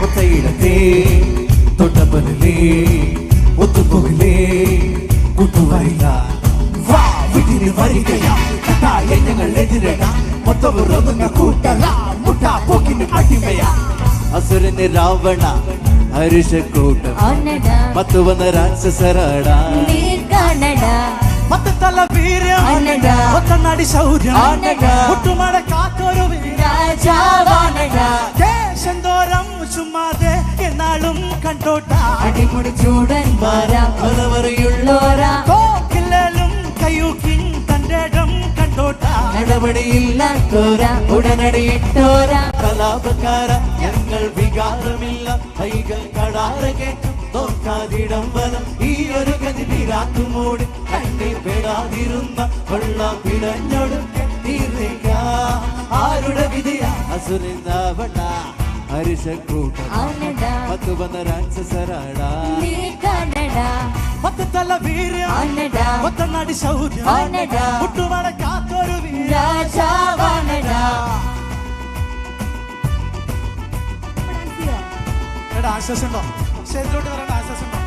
കൊത്തയിടത്തേ തൊട്ടപ്പനലേ ഒത്തുപോകിലേ കൂട്ടുവായില്ല വീട്ടിന് വരികയാ. കട്ടായ ഞങ്ങൾ എതിരട. മൊത്തവർ ഒതുങ്ങ കൂട്ടല. മുട്ട പോക്കിന് അടിമയാ. അസുരന് രാവണ ഹരിഷക്കൂട്ടം പത്ത് വന്ന രാക്ഷസരാടാ. കാണട പത്തല വീര്യ അനട. ഒത്തനാടി ശൗര്യം. മുട്ടുമാട ഒട്ടുമട കാത്തൊരു ദേശന്തോരം ചുമ്മാതെ എന്നാളും കണ്ടോട്ട. അടിമുടി ചൂടൻ വരാം. പലവറിയുള്ളോരാ നടപടിയില്ലാത്തോര ഉടനടിയിട്ടോരാ കലാപക്കാര ഞങ്ങൾ വികാരമില്ല. കൈകൾ കടാറ് കേട്ടും തോക്കാതിടം വനം. ഈ ഒരു ഗതി പിരാത്തുമൂടി കണ്ണി പെടാതിരുന്ന കൊള്ള പിടഞ്ഞൊടുക്കെ തീർന്നിക്ക ആരുടെ വിധിയ? അസുരവണ ഹരിശക്കൂട്ടം പത്ത് വന്ന രാക്ഷസരാടാ. പത്ത് തല വീര അനട ഒത്തനാടി ശൗര്യം. അനട. രാജാവാണട. ആശ്വാസം ഉണ്ടോ സ്റ്റേജിലോട്ട് വരേണ്ട ആശ്വാസം ഉണ്ടോ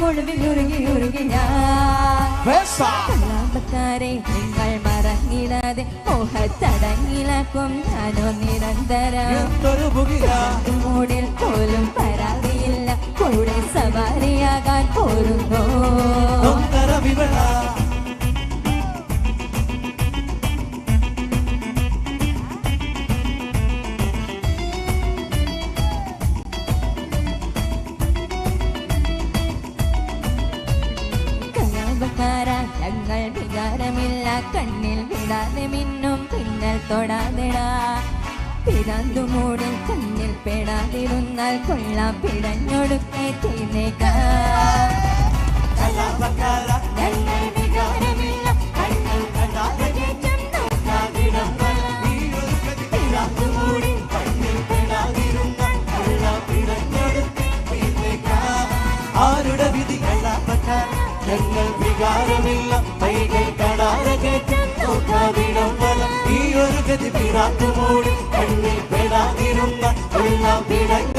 മുഴുവിൽ ഉരുകി നിങ്ങൾ മറങ്ങിടാതെ മോഹത്തടങ്ങിലാക്കും ഞാനോ നിരന്തരം. മൂടിൽ പോലും പരാതിയില്ല. കൂടെ സവാരിയാകാൻ പോരുന്നോ. കലാപക്കാര ഞങ്ങൾ വികാരമില്ല കണ്ണിൽ വിടാതെ മിന്നും പിന്നൽ തൊടാതെടാ. പിതാന്തു മൂടിൽ കണ്ണിൽ പെടാതിരുന്നാൽ കൊള്ള പിടഞ്ഞൊടുക്കെ കലാപക്കാര ഞങ്ങൾ വികാരമില്ല കണ്ണിൽ ഞങ്ങൾ വികാരമില്ല കൈകൾ കടാര കയറ്റം നോക്കാതിടം വലം ഈ ഒരു ഗതി പിരാത്തുമൂടി കണ്ണിൽ പെടാതിരുന്ന എല്ലാം തീർന്നേക്കാം